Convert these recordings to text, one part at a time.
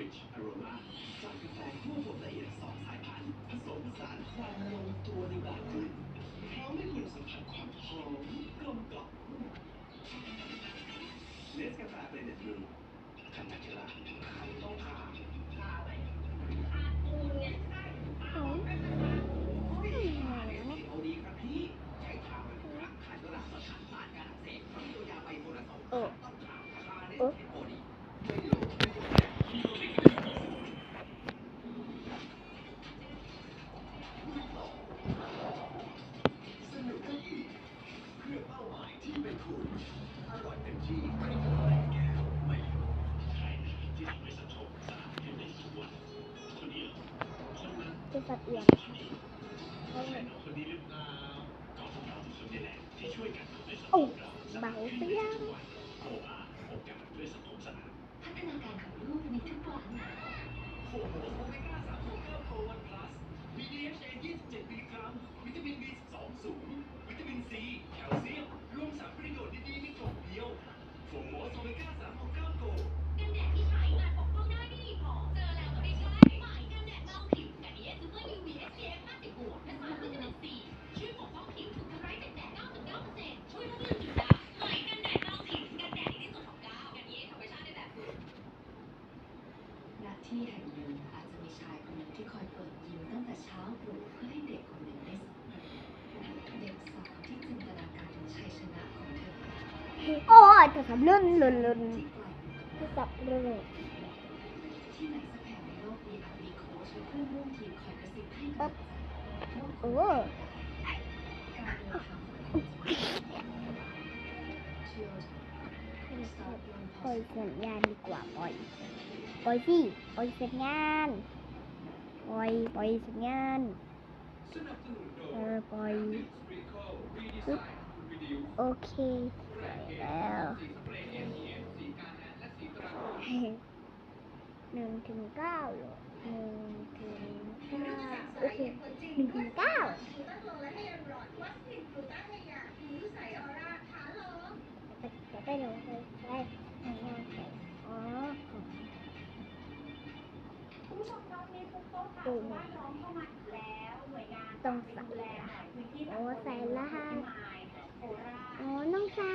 Rich Aroma จากกาแฟคั่วบดละเอียดสองสายพันธุ์ผสมผสานความลงตัวในบางกลิ่นพร้อมให้คุณสัมผัสความหอมกลมกล่อมเนสกาแฟเบรนด์บลูคำนักกีฬาต้องทาน สัตว์เลี้ยงโอ้เบาเสียง โอ้โทรศัพท์ล่นลื่นลื่นจับเลื่นปึ๊บโอ้ปล่อยสัญานดีกว่าปล่อยปล่อยที่ปล่อยสัญญานปล่อยปล่อยสัญญานเออปล่อยโอเค แล้วหนึ่งถึงเก้าหรอหนึ่งถึงเก้าโอเคหนึ่งถึงเก้าจะไปลงไปได้ทำงานแข่งอ๋อปุ่มต้องใส่ละโอ้ใส่ละฮะอ๋อต้องใส่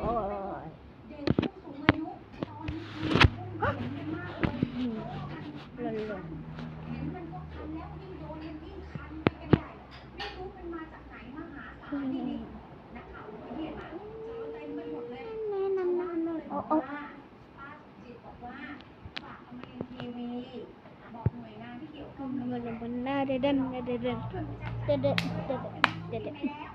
เมันเมันหน้าเด่นเด่นเด่นเด่นเด่นเด่นเดดเดดเดดเดดเดดเดน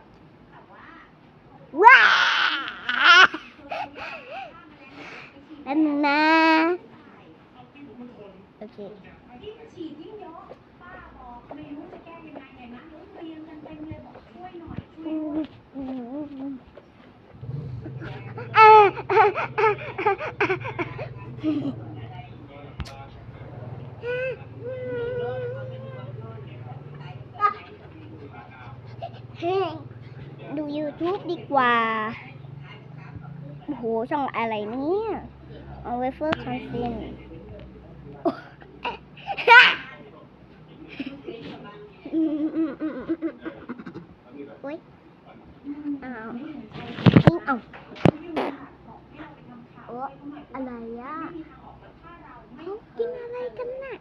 ยิ่งฉีดยิ่งเยอะป้าบอกไม่รู้จะแก้ยังไงไหนนะรู้เรียงกันเต็มเลยบอกช่วยหน่อยช่วยดูยู YouTube ดีกว่า โอ้โหช่องอะไรเนี่ย เอาไว้เฟอร์คอนเซน อุ้ยอ้าวกิ้งเอาโอ้อะไรอะเขากินอะไรกันน่ะ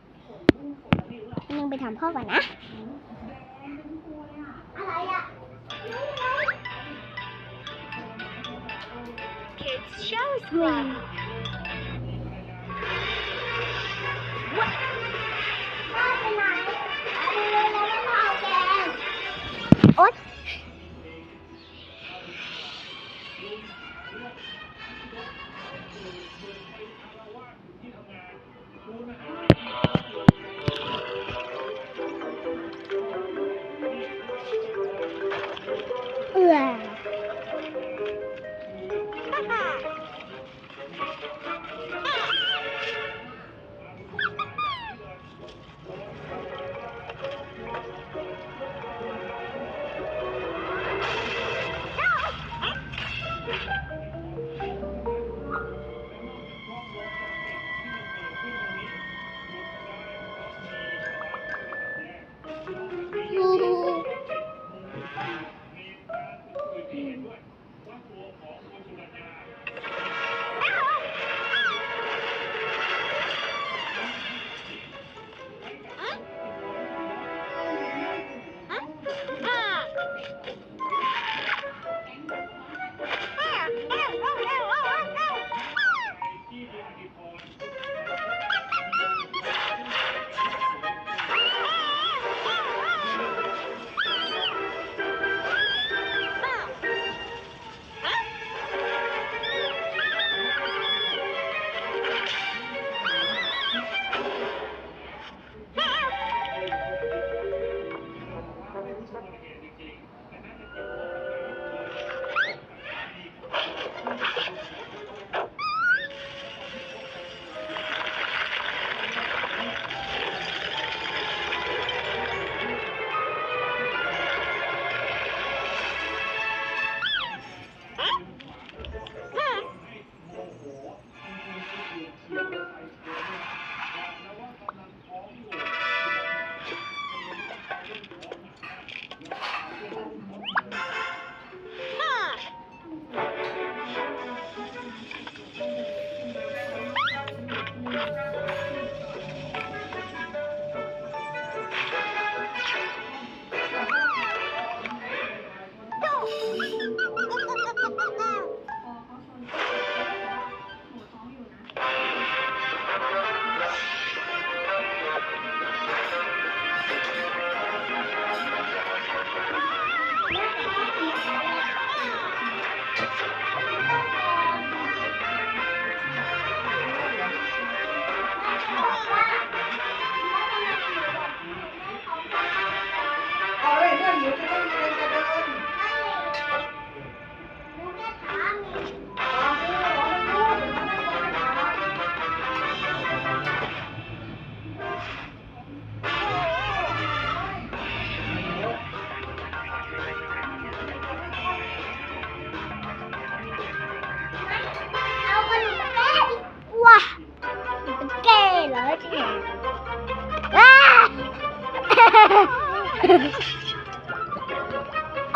ยังไปถามพ่อก่อนนะ อะไรอะ Kids show swing.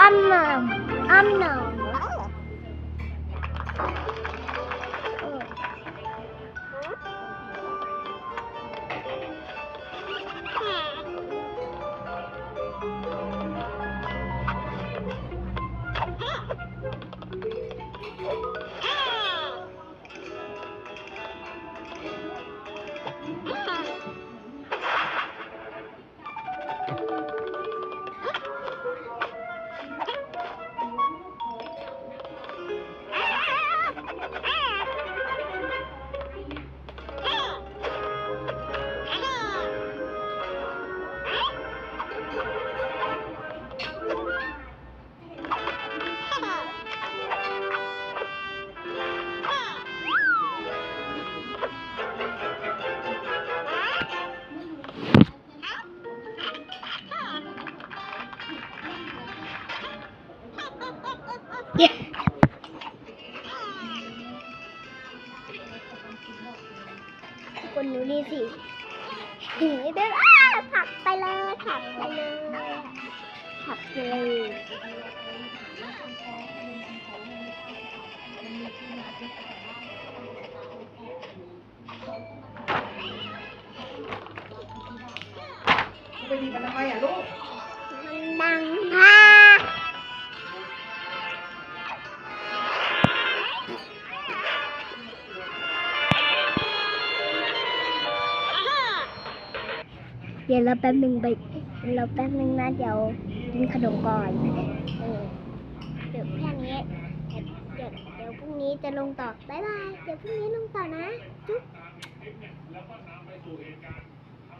อ้ำหนอม ไปดีกันทำไมอะลูกมันดังมากเดี๋ยวเราแป๊บหนึ่งไปเราแป๊บหนึ่งนะเดี๋ยวกินขนมก่อนเออเดี๋ยวแค่นี้เดี๋ยวเดี๋ยวพรุ่งนี้จะลงต่อบ๊ายบายเดี๋ยวพรุ่งนี้ลงต่อนะ จุ๊บ